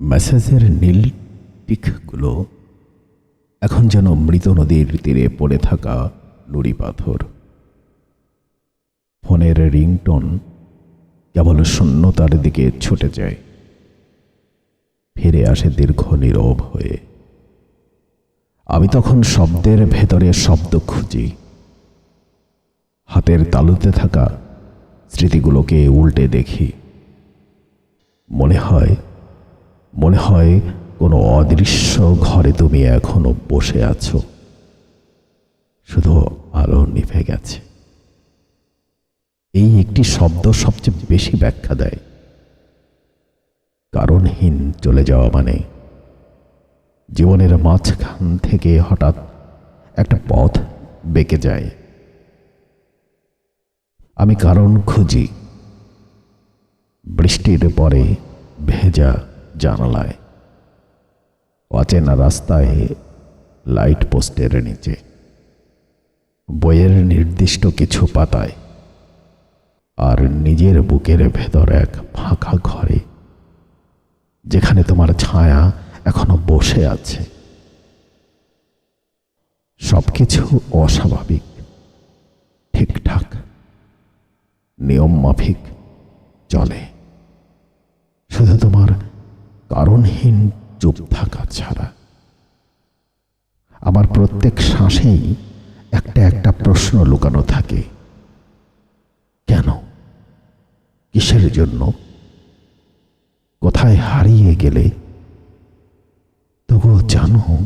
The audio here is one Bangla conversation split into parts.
মেসেজের নীল টিকগুলো এখন যেন মৃত নদীর তীরে পড়ে থাকা নুড়ি পাথর। ফোনের রিংটোন কেবল শূন্যতার দিকে ছুটে যায়। ফিরে আসে দীর্ঘ নীরব হয়ে। আমি তখন শব্দের ভেতরে শব্দ খুঁজি। হাতের তালুতে থাকা স্মৃতিগুলোকে উল্টে দেখি। মনে হয় মনে হয় কোনো অদৃশ্য ঘরে তুমি এখনও বসে আছো। শুধু আলো নিভে গেছে। এই একটি শব্দ সবচেয়ে বেশি ব্যাখ্যা দেয়। কারণহীন চলে যাওয়া মানে জীবনের মাঝখান থেকে হঠাৎ একটা পথ বেঁকে যায়। আমি কারণ খুঁজি। বৃষ্টির পরে ভেজা জানালায়। অচেনা রাস্তায় লাইট পোস্টের নিচে। বইয়ের নির্দিষ্ট কিছু পাতায়। আর নিজের বুকের ভেতর এক ফাঁকা ঘরে। যেখানে তোমার ছায়া এখনও বসে আছে। সবকিছু অস্বাভাবিক, ঠিকঠাক নিয়ম মাফিক চলে। কারণহীন চুপ থাকা ছাড়া। আমার প্রত্যেক শ্বাসেই একটা একটা প্রশ্ন লুকানো থাকে। কেন? কিসের জন্য? কোথায় হারিয়ে গেলে? তবুও জানো,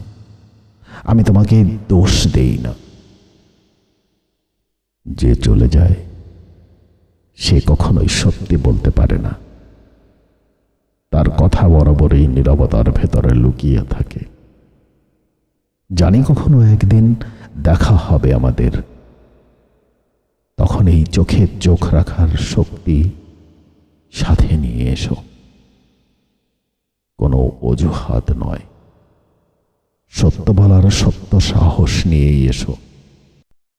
আমি তোমাকে দোষ দেই না। যে চলে যায়, সে কখনোই সত্যি বলতে পারে না। তার কথা বরাবরই নিরবতার ভেতরে লুকিয়ে থাকে। জানি কখনো একদিন দেখা হবে আমাদের। তখন এই চোখে চোখ রাখার শক্তি সাথে নিয়ে এসো। কোনো অজুহাত নয়। সত্য বলার সত্য সাহস নিয়েই এসো।